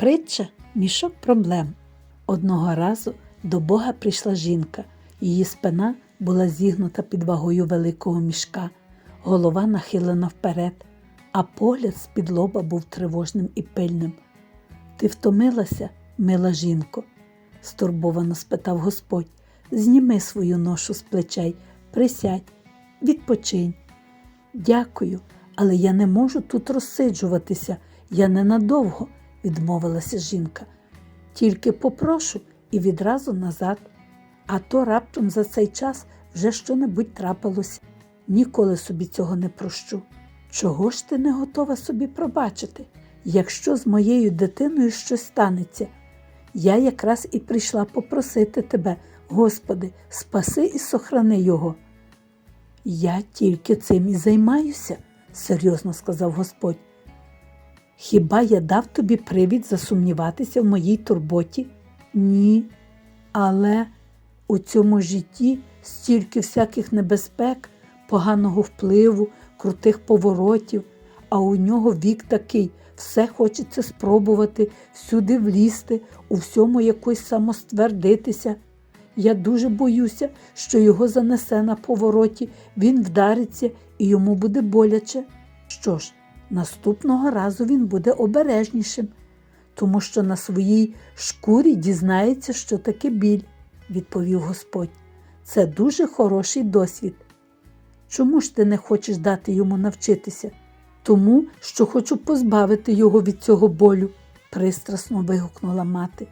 Притча мішок проблем. Одного разу до Бога прийшла жінка. Її спина була зігнута під вагою великого мішка, голова нахилена вперед, а погляд з-під лоба був тривожним і пильним. Ти втомилася, мила жінко? стурбовано спитав Господь. Зніми свою ношу з плечей, присядь, відпочинь. Дякую, але я не можу тут розсиджуватися, я ненадовго, відмовилася жінка. Тільки попрошу і відразу назад. А то раптом за цей час вже що-небудь трапилось. Ніколи собі цього не прощу. Чого ж ти не готова собі пробачити? Якщо з моєю дитиною щось станеться, я якраз і прийшла попросити тебе, Господи, спаси і сохрани його. Я тільки цим і займаюся, серйозно сказав Господь. Хіба я дав тобі привід засумніватися в моїй турботі? Ні. Але у цьому житті стільки всяких небезпек, поганого впливу, крутих поворотів, а у нього вік такий, все хочеться спробувати, всюди влізти, у всьому якось самоствердитися. Я дуже боюся, що його занесе на повороті, він вдариться і йому буде боляче. Що ж, наступного разу він буде обережнішим, тому що на своїй шкурі дізнається, що таке біль, відповів Господь. Це дуже хороший досвід. Чому ж ти не хочеш дати йому навчитися? Тому, що хочу позбавити його від цього болю, пристрасно вигукнула мати.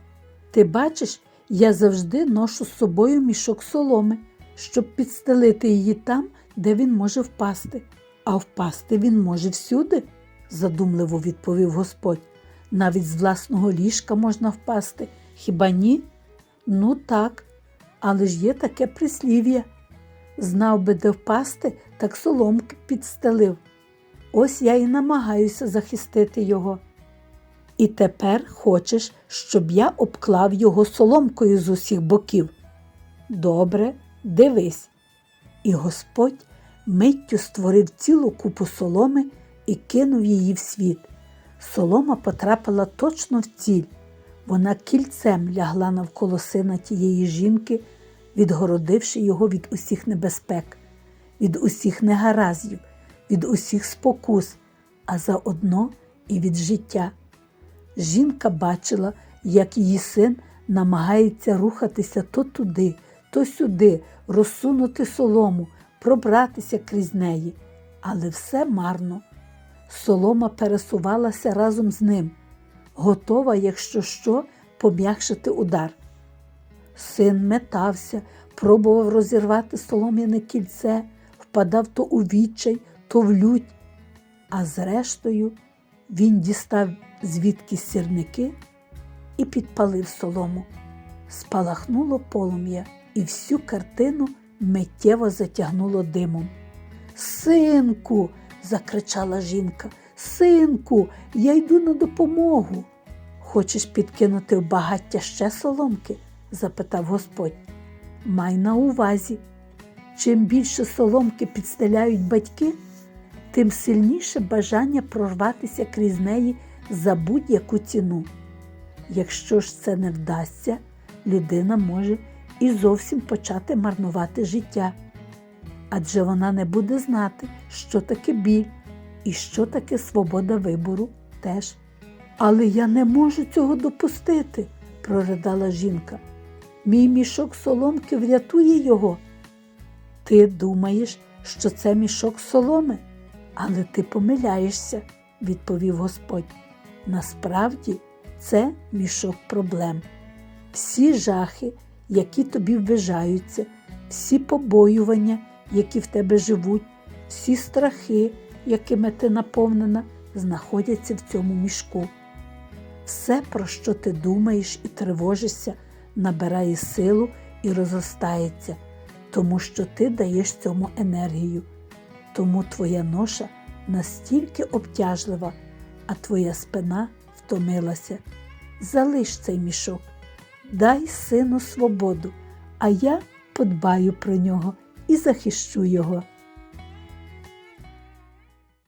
Ти бачиш, я завжди ношу з собою мішок соломи, щоб підстелити її там, де він може впасти. А впасти він може всюди, задумливо відповів Господь. Навіть з власного ліжка можна впасти. Хіба ні? Ну так, але ж є таке прислів'я. Знав би, де впасти, так соломки підстелив. Ось я і намагаюся захистити його. І тепер хочеш, щоб я обклав його соломкою з усіх боків. Добре, дивись. І Господь миттю створив цілу купу соломи і кинув її в світ. Солома потрапила точно в ціль. Вона кільцем лягла навколо сина тієї жінки, відгородивши його від усіх небезпек, від усіх негараздів, від усіх спокус, а заодно і від життя. Жінка бачила, як її син намагається рухатися то туди, то сюди, розсунути солому, пробратися крізь неї, але все марно. Солома пересувалася разом з ним, готова, якщо що, пом'якшити удар. Син метався, пробував розірвати солом'яне кільце, впадав то у відчай, то в лють, а зрештою він дістав звідки сірники і підпалив солому. Спалахнуло полум'я, і всю картину миттєво затягнуло димом. Синку, закричала жінка, синку, я йду на допомогу. Хочеш підкинути в багаття ще соломки? запитав Господь. Май на увазі. Чим більше соломки підстеляють батьки, тим сильніше бажання прорватися крізь неї за будь-яку ціну. Якщо ж це не вдасться, людина може і зовсім почати марнувати життя. Адже вона не буде знати, що таке біль і що таке свобода вибору теж. Але я не можу цього допустити, проридала жінка. Мій мішок соломки врятує його. Ти думаєш, що це мішок соломи, але ти помиляєшся, відповів Господь. Насправді це мішок проблем. Всі жахи, які тобі ввижаються, всі побоювання, які в тебе живуть, всі страхи, якими ти наповнена, знаходяться в цьому мішку. Все, про що ти думаєш і тривожишся, набирає силу і розростається, тому що ти даєш цьому енергію. Тому твоя ноша настільки обтяжлива, а твоя спина втомилася. Залиш цей мішок, дай сину свободу, а я подбаю про нього і захищу його.